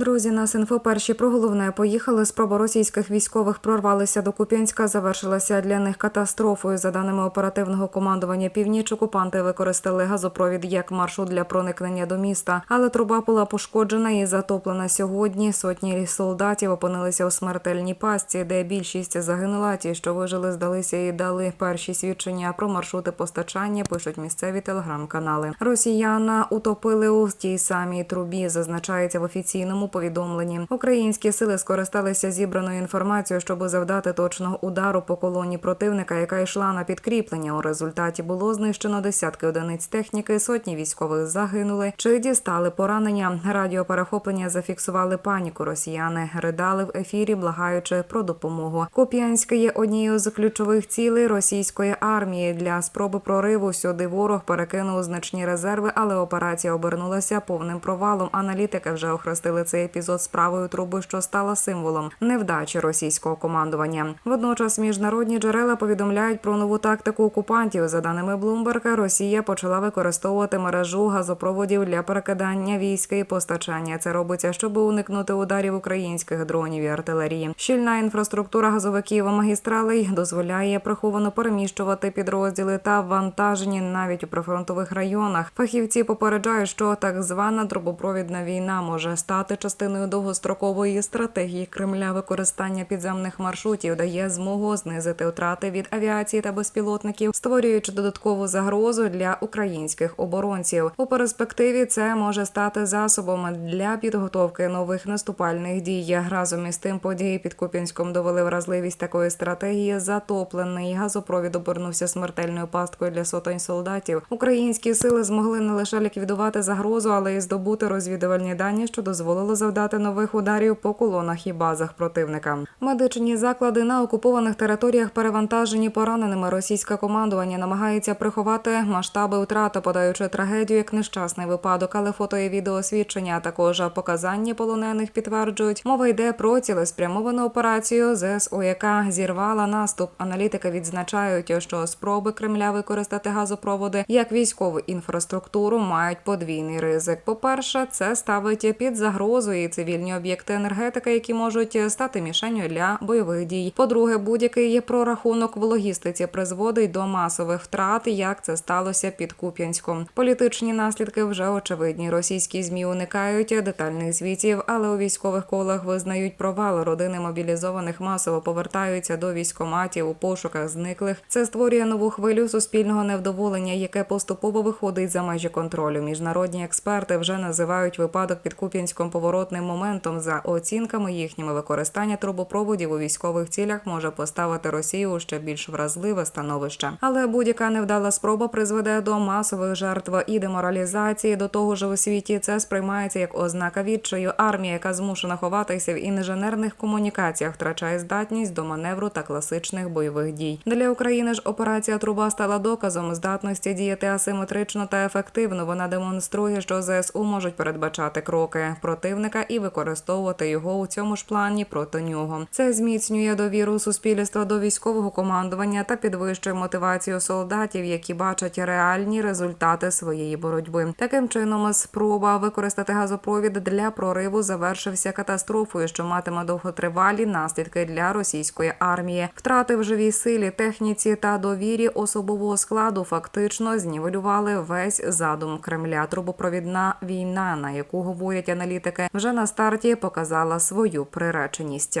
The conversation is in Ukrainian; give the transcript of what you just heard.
Друзі, нас інфо перші про головне поїхали. Спроба російських військових прорвалися до Куп'янська. Завершилася для них катастрофою. За даними оперативного командування північ, окупанти використали газопровід як маршрут для проникнення до міста. Але труба була пошкоджена і затоплена сьогодні. Сотні солдатів опинилися у смертельній пастці, де більшість загинула. Ті, що вижили, здалися і дали перші свідчення про маршрути постачання. Пишуть місцеві телеграм-канали. Росіяна утопили у тій самій трубі. Зазначається в офіційному повідомленні. Українські сили скористалися зібраною інформацією, щоб завдати точного удару по колоні противника, яка йшла на підкріплення. У результаті було знищено десятки одиниць техніки, сотні військових загинули чи дістали поранення. Радіоперехоплення зафіксували паніку. Росіяни ридали в ефірі, благаючи про допомогу. Куп'янське є однією з ключових цілей російської армії для спроби прориву. Сюди ворог перекинув значні резерви, але операція обернулася повним провалом. Аналітики вже охрестили цей епізод справою труби, що стала символом невдачі російського командування. Водночас міжнародні джерела повідомляють про нову тактику окупантів. За даними Блумберга, Росія почала використовувати мережу газопроводів для перекидання війська і постачання. Це робиться, щоб уникнути ударів українських дронів і артилерії. Щільна інфраструктура газовиків і магістралей дозволяє приховано переміщувати підрозділи та вантажені навіть у прифронтових районах. Фахівці попереджають, що так звана трубопровідна війна може стати частиною довгострокової стратегії Кремля. Використання підземних маршрутів дає змогу знизити втрати від авіації та безпілотників, створюючи додаткову загрозу для українських оборонців. У перспективі це може стати засобом для підготовки нових наступальних дій. Разом із тим події під Куп'янськом довели вразливість такої стратегії. Затоплений газопровід обернувся смертельною пасткою для сотень солдатів. Українські сили змогли не лише ліквідувати загрозу, але й здобути розвідувальні дані, що дозволило завдати нових ударів по колонах і базах противника. Медичні заклади на окупованих територіях перевантажені пораненими. Російське командування намагається приховати масштаби втрати, подаючи трагедію як нещасний випадок, але фото і відеосвідчення, а також показання полонених підтверджують. Мова йде про цілеспрямовану операцію ЗСУ, яка зірвала наступ. Аналітики відзначають, що спроби Кремля використати газопроводи як військову інфраструктуру мають подвійний ризик. По-перше, це ставить під загрозу і цивільні об'єкти енергетики, які можуть стати мішенью для бойових дій. По-друге, будь-який прорахунок в логістиці призводить до масових втрат, як це сталося під Куп'янськом. Політичні наслідки вже очевидні. Російські змі уникають детальних звітів, але у військових колах визнають провал. Родини мобілізованих масово повертаються до військоматів у пошуках зниклих. Це створює нову хвилю суспільного невдоволення, яке поступово виходить за межі контролю. Міжнародні експерти вже називають випадок під Куп'янськом поворотним моментом. За оцінками їхніми використання трубопроводів у військових цілях може поставити Росію у ще більш вразливе становище. Але будь-яка невдала спроба призведе до масових жертв і деморалізації. До того ж, у світі це сприймається як ознака відчаю. Армія, яка змушена ховатися в інженерних комунікаціях, втрачає здатність до маневру та класичних бойових дій. Для України ж операція труба стала доказом здатності діяти асиметрично та ефективно. Вона демонструє, що ЗСУ можуть передбачати кроки противника і використовувати його у цьому ж плані проти нього. Це зміцнює довіру суспільства до військового командування та підвищує мотивацію солдатів, які бачать реальні результати своєї боротьби. Таким чином, спроба використати газопровід для прориву завершився катастрофою, що матиме довготривалі наслідки для російської армії. Втрати в живій силі, техніці та довірі особового складу фактично знівелювали весь задум Кремля. Трубопровідна війна, на яку говорять аналітики, вже на старті показала свою приреченість.